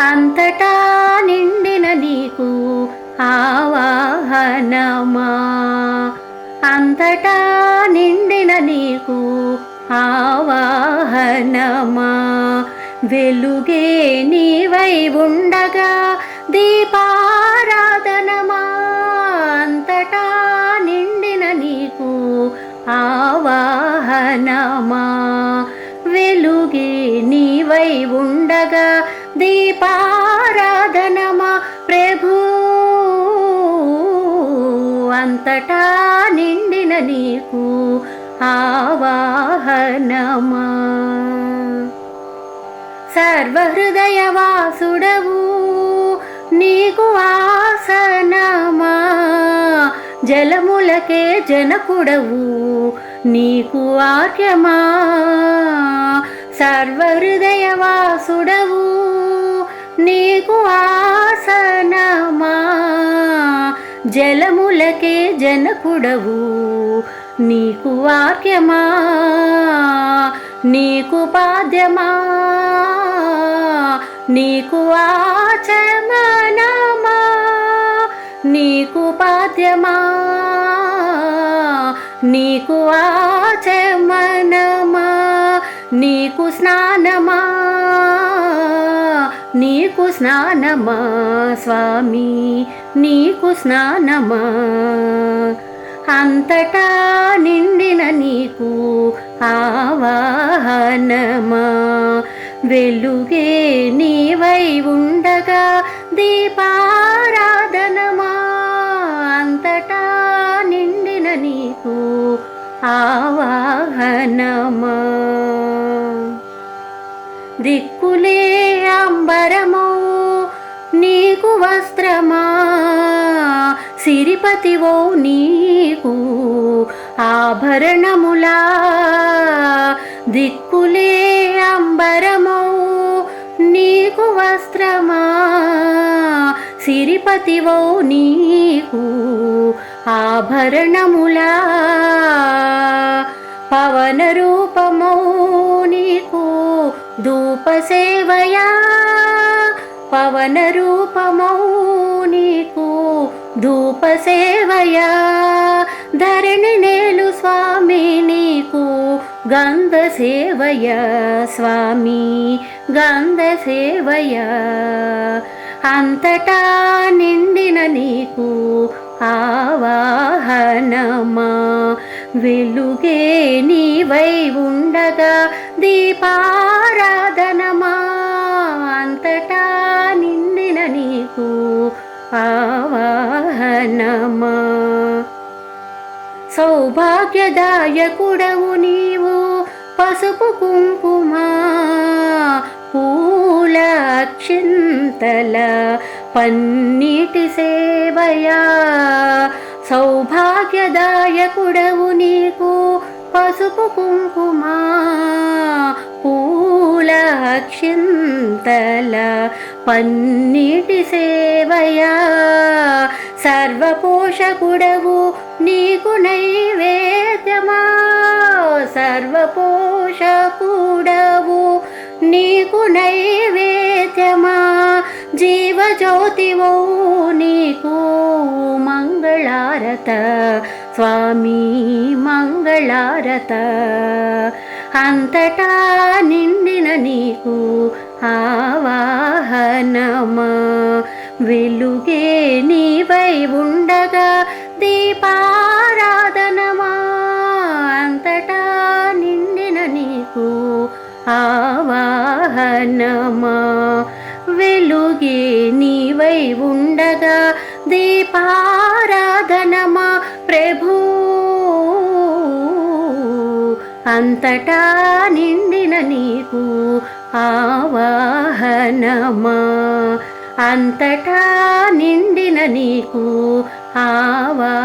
అంతటా నిండిన నీకు ఆవాహనమా? అంతటా నిండిన నీకు ఆవాహనమా? వెలుగే నీవై ఉండగా దీపారాధనమా? అంతటా నిండిన నీకు ఆవాహనమా? వెలుగే నీవై ఉండగా దీపారాధనమా ప్రభు. అంతటా నిండిన నీకు ఆవాహనమా. సర్వహృదయవాసుడవు నీకు ఆసనమా. జలములకే జనకుడవు నీకు ఆర్యమా సర్వహృదయవాసుడవు జలములకే జనకుడవు. నీకు వాక్యమా? నీకు పాద్యమా? నీకు ఆచమనమా? నీకు పాద్యమా? నీకు ఆచమనమా? నీకు స్నానమా? నీకు స్నానమా స్వామి? నీకు స్నానమా? అంతటా నిండిన నీకు ఆవాహనమా? వెలుగే నీవై ఉండగా దీపారాధనమా? అంతటా నిండిన నీకు ఆవాహనమా? దిక్కులే అంబరము నీకు వస్త్రమా? సిరిపతివో నీకు ఆభరణములా? దిక్కులే అంబరము నీకు వస్త్రమా? సిరిపతివో నీకు ఆభరణములా? పవన సేవయా పవన రూపమౌ నీకు ధూప సేవయా. ధరణి నేలు స్వామి నీకు గంధ సేవయ స్వామి గంధ సేవయ. అంతటా నిండిన నీకు ఆవాహనమా. వెలుగే నీవై ఉండగా దీపారా ఆవాహనమా? సౌభాగ్యదాయకుడవు నీవు పసుపు కుంకుమా? పూల అక్షింతల పన్నీటి సేవయా? సౌభాగ్యదాయకుడవు నీకు పసుపు కుంకుమా పూల అక్షింతల పన్నిటి సేవయా సర్వపోషకుడవు నీకు నైవేద్యమా? సర్వపోషకుడవు నీకు నైవేద్యమా? జీవజ్యోతివో నీకు మంగళారత స్వామి మంగళారత. అంతటా నిండిన నీకు ఆవాహనమా. వెలుగే నీవై ఉండగా దీపారాధనమా. అంతటా నిండిన నీకు ఆవాహనమా. వెలుగే నీవై ఉండగా దీపారాధనమా. ప్రభు అంతటా నిండిన నీకు ఆవాహనమా? అంతటా నిండిన నీకు ఆవాహనమా?